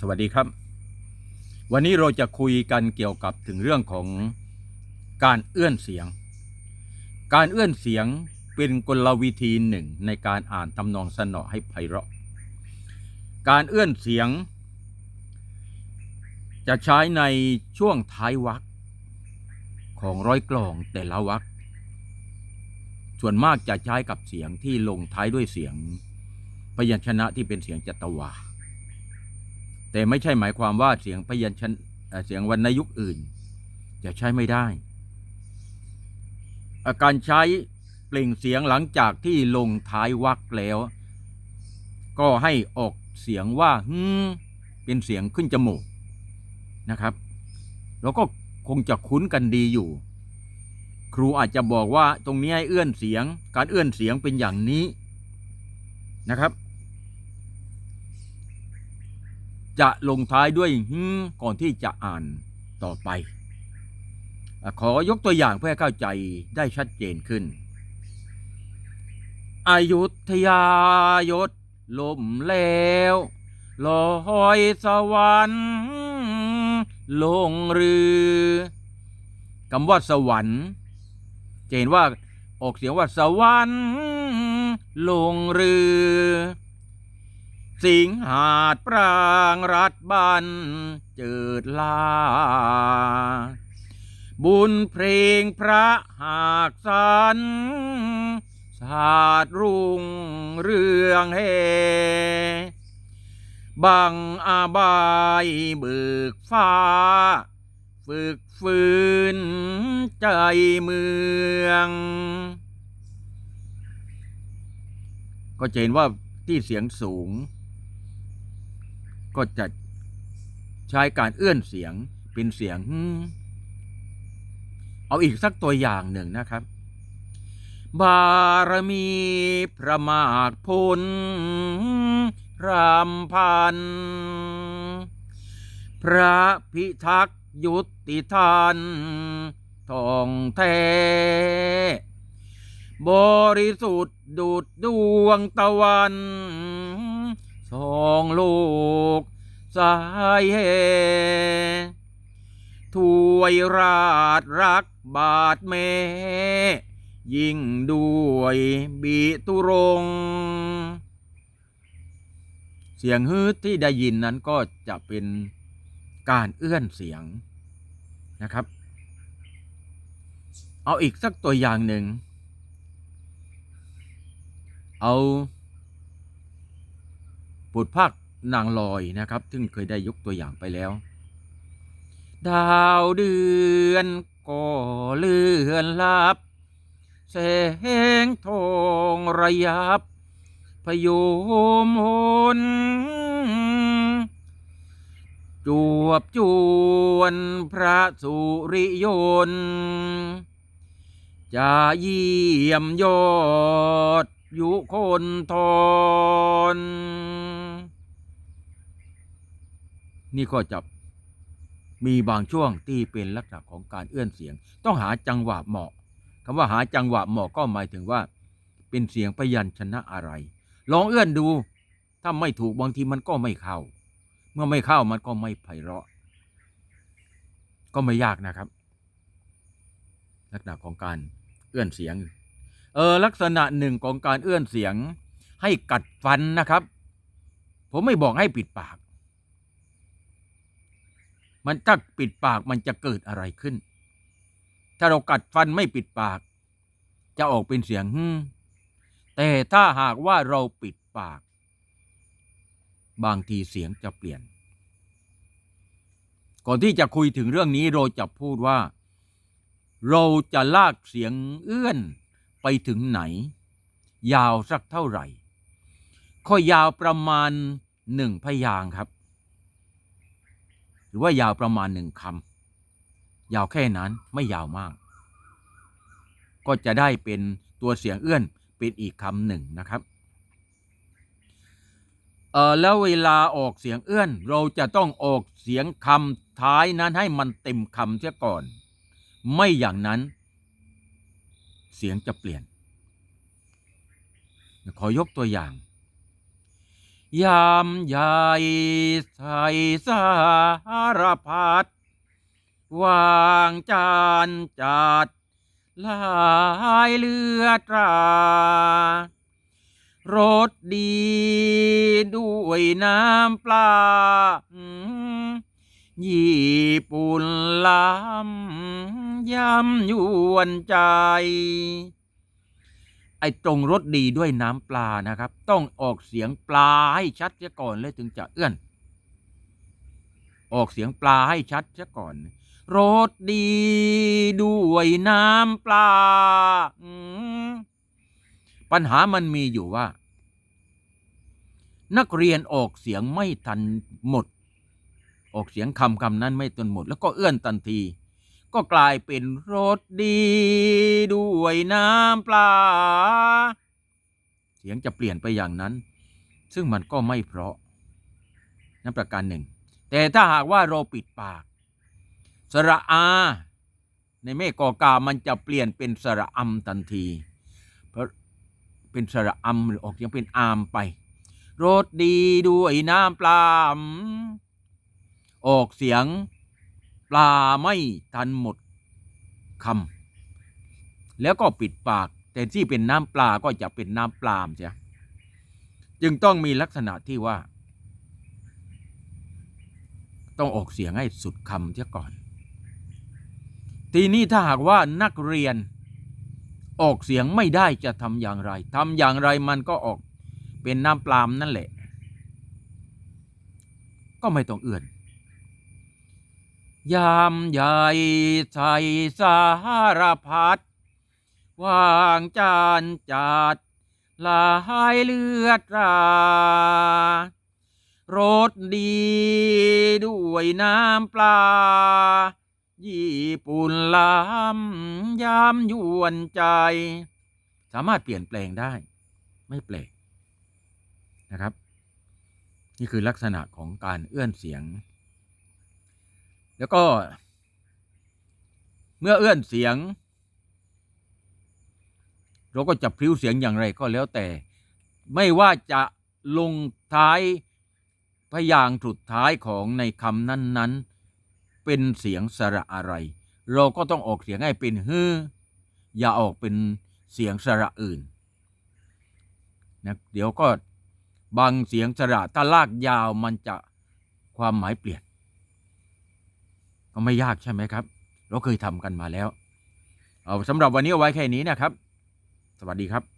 สวัสดีครับ วันนี้เราจะคุยกันเกี่ยวกับถึงเรื่องของการเอื้อนเสียง การเอื้อนเสียงเป็นกลวิธีหนึ่งในการอ่านทำนองสนอให้ไพเราะ การเอื้อนเสียง จะใช้ในช่วงท้ายวรรคของร้อยกลองแต่ละวรรคส่วนมากจะใช้กับเสียงที่ลงท้ายด้วยเสียงพยัญชนะที่เป็นเสียงจัตวา แต่ไม่ใช่หมายความว่าเสียงพยัญชนะเอ่อเสียงวรรณยุกต์อื่น จะใช้ไม่ได้ อาการใช้เปล่งเสียงหลังจากที่ลงท้ายวรรคแล้ว ก็ให้ออกเสียงว่าฮึเป็นเสียงขึ้นจมูกนะครับเราก็คงจะคุ้นกันดีอยู่ ครูอาจจะบอกว่าตรงนี้ให้เอื้อนเสียง การเอื้อนเสียงเป็นอย่างนี้นะครับ จะลงท้ายด้วยฮึก่อนที่จะอ่านต่อไป ขอยกตัวอย่างเพื่อเข้าใจได้ชัดเจนขึ้น อายุทยายศลมแล้วลอยสวรรค์ลงเรือคำว่าสวรรค์จะเห็นว่าออกเสียงว่าสวรรค์ลงเรือ สิงหาดปรางรัดบันเจิดลา บุญเพลงพระหากสันศาสตร์รุ่งเรืองเฮบังอาบายเบิกฟ้า ฝึกฝืนใจเมือง ก็จะเห็นว่าที่เสียงสูง ก็จะใช้การเอื้อนเสียงเป็นเสียง เอาอีกสักตัวอย่างหนึ่งนะครับ บารมีพระมากพลรามพัน พระพิทักษ์ยุติทานทองแท้บริสุทธิ์ดุดดวงตะวันสองโลก สายเฮถวยราชรักบาทเม ยิ่งด้วยบีตุรง เสียงฮืดที่ได้ยินนั้นก็จะเป็นการเอื้อนเสียงนะครับ เอาอีกสักตัวอย่างหนึ่ง เอาบทภาค นางลอยนะครับ ซึ่งเคยได้ยกตัวอย่างไปแล้ว ดาวเดือนก็เลือนลับแสงทองระยับ พยมหนจวบจวนพระสุริยนจะเยี่ยมยอด ยุคนทอน นี่ก็จะมีบางช่วงที่เป็นลักษณะของการเอื้อนเสียง ต้องหาจังหวะเหมาะคำว่าหาจังหวะเหมาะก็หมายถึงว่า เป็นเสียงพยัญชนะอะไร ลองเอื้อนดู ถ้าไม่ถูกบางทีมันก็ไม่เข้า เมื่อไม่เข้ามันก็ไม่ไพเราะ ก็ไม่ยากนะครับ ลักษณะของการเอื้อนเสียง เออลักษณะหนึ่งของการเอื้อนเสียง ให้กัดฟันนะครับ ผมไม่บอกให้ปิดปาก มันถ้าปิดปากมันจะเกิดอะไรขึ้น ถ้าเรากัดฟันไม่ปิดปาก จะออกเป็นเสียงฮึมแต่ถ้าหากว่าเราปิดปาก บางทีเสียงจะเปลี่ยน ก่อนที่จะคุยถึงเรื่องนี้เราจะพูดว่า เราจะลากเสียงเอื้อนไปถึงไหน ยาวสักเท่าไหร่ ข้อยาวประมาณหนึ่งพยางครับ รือว่ายาวประมาณหนึ่งคำยาวแค่นั้นไม่ยาวมาก ก็จะได้เป็นตัวเสียงเอื้อนเป็นอีกคำหนึ่งนะครับเออแล้วเวลาออกเสียงเอื้อนเราจะต้องออกเสียงคำท้ายนั้นให้มันเต็มคำเสียก่อน ไม่อย่างนั้น เสียงจะเปลี่ยน ขอยกตัวอย่าง ยามใหญ่ใส่สารพัดวางจานจัดลายเลือตรารสดี ด้วยน้ำปลาญี่ปุ่นล้ำยำยวนใจ อ้ตรงรสดีด้วยน้ำปลานะครับ ต้องออกเสียงปลาให้ชัดเสียก่อนเลยถึงจะเอื้อน ออกเสียงปลาให้ชัดเสียก่อนรสดีด้วยน้ำปลาปัญหามันมีอยู่ว่า นักเรียนออกเสียงไม่ทันหมด ออกเสียงคำคำนั้นไม่ทันหมด แล้วก็เอื้อนทันที ก็กลายเป็นรสดีด้วยน้ำปลา เสียงจะเปลี่ยนไปอย่างนั้น ซึ่งมันก็ไม่เพราะนั่นประการหนึ่ง แต่ถ้าหากว่าเราปิดปาก สระอา ในเมฆกอกามันจะเปลี่ยนเป็นสระอัมทันที เพราะเป็นสระอัมหรือออกเสียงเป็นอามไปรสดีด้วยน้ำปลาอืมออกเสียง ปลาไม่ทันหมดคำแล้วก็ปิดปาก แต่ที่เป็นน้ำปลาก็จะเป็นน้ำปลามใช่จึงต้องมีลักษณะที่ว่า ต้องออกเสียงให้สุดคำเสียก่อน ทีนี้ถ้าหากว่านักเรียนออกเสียงไม่ได้จะทำอย่างไรทำอย่างไรมันก็ออกเป็นน้ำปลามนั่นแหละ ก็ไม่ต้องเอื่อน ยามใหญ่ใส่สารพัดวางจานจัดลายเลือดรารสดีด้วยน้ำปลา ญี่ปุ่นล้ำยามยวนใจ สามารถเปลี่ยนแปลงได้ ไม่แปลกนะครับ นี่คือลักษณะของการเอื้อนเสียง แล้วก็ เมื่อเอื้อนเสียง เราก็จะพริ้วเสียงอย่างไรก็แล้วแต่ ไม่ว่าจะลงท้ายพยางค์สุดท้ายของในคำนั้น ๆ เป็นเสียงสระอะไร เราก็ต้องออกเสียงให้เป็นฮืออย่าออกเป็นเสียงสระอื่นนะเดี๋ยวก็บางเสียงสระถ้าลากยาวมันจะความหมายเปลี่ยน ก็ไม่ยากใช่ไหมครับ เราเคยทำกันมาแล้ว เอาสำหรับวันนี้เอาไว้แค่นี้นะครับ สวัสดีครับ